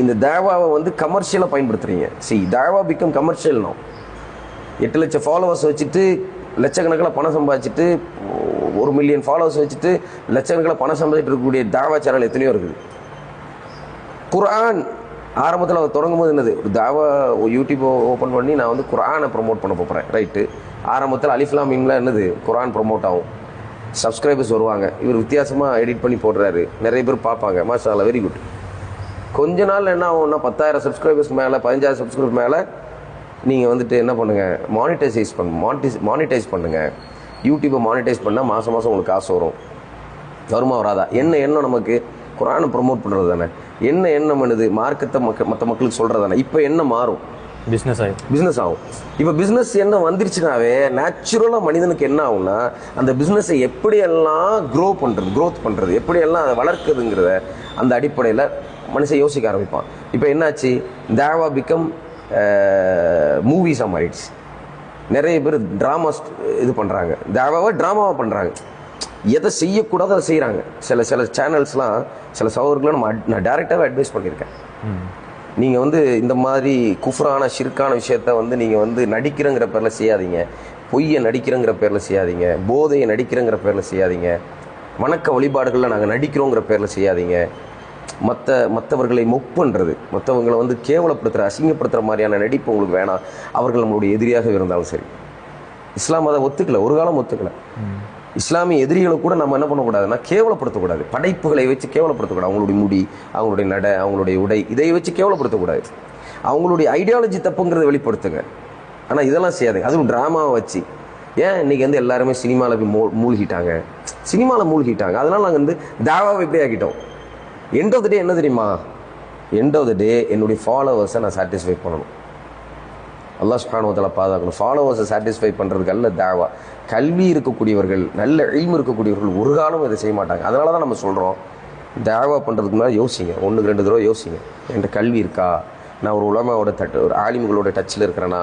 இந்த தேவாவை வந்து கமர்ஷியலாக பயன்படுத்துறீங்க. See Deva become commercial no எட்டு லட்சம் ஃபாலோவர்ஸ் வச்சுட்டு லட்சக்கணக்கில் பணம் சம்பாதிச்சுட்டு ஒரு மில்லியன் ஃபாலோவர்ஸ் வச்சுட்டு லட்சக்கணக்கில் பணம் சம்பாதிச்சுட்டு இருக்கக்கூடிய தாவா சேனல் எத்தனையோ இருக்குது. குரான் ஆரம்பத்தில் அவர் தொடங்கும் போது என்னது? ஒரு தாவா யூடியூப் ஓப்பன் பண்ணி நான் வந்து குரானை ப்ரொமோட் பண்ண போகிறேன் ரைட்டு ஆரம்பத்தில் அலிஃப்லாம் என்னது? குரான் ப்ரொமோட் ஆகும். சப்ஸ்கிரைபர்ஸ் வருவாங்க. இவர் வித்தியாசமாக எடிட் பண்ணி போடுறாரு. நிறைய பேர் பார்ப்பாங்க. மாஷா வெரி குட் கொஞ்ச நாள் என்ன ஆகும்னா பத்தாயிரம் சப்ஸ்கிரைபர்ஸ் மேலே பதினஞ்சாயிரம் சப்ஸ்கிரைபர் மேலே நீங்கள் வந்துட்டு என்ன பண்ணுங்கள் மானிட்டைசைஸ் பண்ண மானிட்டைஸ் மானிட்டைஸ் பண்ணுங்கள் யூடியூப்பை மானிட்டைஸ் பண்ணால் மாதம் மாதம் உங்களுக்கு காசு வரும். வருமா வராதா? என்ன எண்ணம் நமக்கு? குரானை ப்ரொமோட் பண்ணுறது தானே. என்ன எண்ணம் பண்ணுது மார்க்கத்தை மக்க மற்ற மக்களுக்கு சொல்கிறது தானே. இப்போ என்ன மாறும்? பிஸ்னஸ் ஆயிடும் பிஸ்னஸ் ஆகும். இப்போ பிஸ்னஸ் என்ன வந்துருச்சுனாவே நேச்சுரலாக மனிதனுக்கு என்ன ஆகும்னா அந்த பிஸ்னஸை எப்படியெல்லாம் க்ரோ பண்ணுறது க்ரோத் பண்ணுறது எப்படியெல்லாம் அதை வளர்க்குதுங்கிறத அந்த அடிப்படையில் மனுஷன் யோசிக்க ஆரம்பிப்பான். இப்போ என்னாச்சு? தேவா பிகம் மூவிஸாக மாறிடுச்சு நிறைய பேர் ட்ராமாஸ் இது பண்ணுறாங்க தேவாவை ட்ராமாவாக பண்ணுறாங்க எதை செய்யக்கூடாதோ அதை செய்கிறாங்க சில சில சேனல்ஸ்லாம் சில சகோதரர்களை நம்ம நான் டேரெக்டாகவே அட்வைஸ் பண்ணியிருக்கேன். நீங்கள் வந்து இந்த மாதிரி குஃப்ரான ஷிர்கான விஷயத்த வந்து நீங்கள் வந்து நடிக்கிறங்கிற பேரில் செய்யாதீங்க. பொய்யை நடிக்கிறங்கிற பேரில் செய்யாதீங்க. போதையை நடிக்கிறங்கிற பேரில் செய்யாதீங்க. வணக்க வழிபாடுகளில் நாங்கள் நடிக்கிறோங்கிற பேரில் செய்யாதீங்க. மற்ற மற்றவர்களை மொப்புன்றது. பண்ணுறது மற்றவங்களை வந்து கேவலப்படுத்துகிற அசிங்கப்படுத்துகிற மாதிரியான நடிப்பு உங்களுக்கு வேணாம் அவர்கள் நம்மளுடைய எதிரியாக இருந்தாலும் சரி. இஸ்லாம் அதை ஒத்துக்கல. ஒரு காலம் ஒத்துக்கல. இஸ்லாமிய எதிரிகளை கூட நம்ம என்ன பண்ணக்கூடாதுன்னா கேவலப்படுத்தக்கூடாது. படைப்புகளை வச்சு கேவலப்படுத்தக்கூடாது. அவங்களுடைய முடி அவங்களுடைய நடை அவங்களுடைய உடை இதை வச்சு கேவலப்படுத்தக்கூடாது. அவங்களுடைய ஐடியாலஜி தப்புங்கிறத வெளிப்படுத்துங்க. ஆனால் இதெல்லாம் செய்யாதுங்க. அதுவும் ட்ராமாவை வச்சு. ஏன்? இன்னைக்கு வந்து எல்லாருமே சினிமாவில் போய் மூ மூழ்கிட்டாங்க. சினிமாவில் மூழ்கிட்டாங்க. அதனால் நாங்கள் வந்து தாவாவை எப்படி ஆக்கிட்டோம். எண்ட் ஆஃப் த டே என்ன தெரியுமா? எண்ட் ஆஃப் த டே என்னுடைய ஃபாலோவர்ஸை நான் சாட்டிஸ்ஃபை பண்ணணும். அல்லாஹ் சுப்ஹானுவத்தால பாதுகாக்கணும். ஃபாலோவர்ஸை சாட்டிஸ்ஃபை பண்ணுறதுக்கு அல்ல தேவா. கல்வி இருக்கக்கூடியவர்கள் நல்ல இல்மு இருக்கக்கூடியவர்கள் ஒரு காலம் இதை செய்ய மாட்டாங்க. அதனால தான் நம்ம சொல்கிறோம் தேவா பண்ணுறதுக்கு முன்னாடி யோசிங்க. ஒன்றுக்கு ரெண்டு தடவை யோசிங்க. என்கிட்ட கல்வி இருக்கா? நான் ஒரு உலமாவோட தட்டு ஒரு ஆலிம்களோட டச்சில் இருக்கிறேன்னா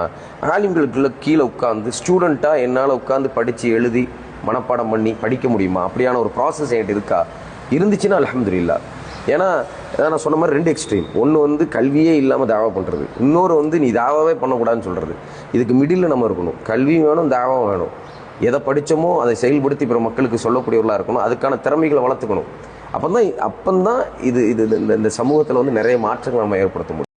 ஆலிம்களுக்குள்ள கீழே உட்காந்து ஸ்டூடெண்ட்டாக என்னால் உட்காந்து படித்து எழுதி மனப்பாடம் பண்ணி படிக்க முடியுமா? அப்படியான ஒரு ப்ராசஸ் என்கிட்ட இருக்கா? இருந்துச்சுன்னா அலமதுல்லா ஏன்னா அதான் நான் சொன்ன மாதிரி ரெண்டு எக்ஸ்ட்ரீம் ஒன்று வந்து கல்வியே இல்லாமல் தாவா பண்ணுறது இன்னொரு வந்து நீ தாவாவே பண்ணக்கூடாதுன்னு சொல்கிறது இதுக்கு மிடில் நம்ம இருக்கணும். கல்வியும் வேணும் தாவாவும் வேணும். எதை படித்தோமோ அதை செயல்படுத்தி பிற மக்களுக்கு சொல்லக்கூடியவர்களாக இருக்கணும். அதுக்கான திறமைகளை வளர்த்துக்கணும். அப்போ தான் அப்போ தான் இது இது இந்த சமூகத்தில் வந்து நிறைய மாற்றங்கள் நம்ம ஏற்படுத்த முடியும்.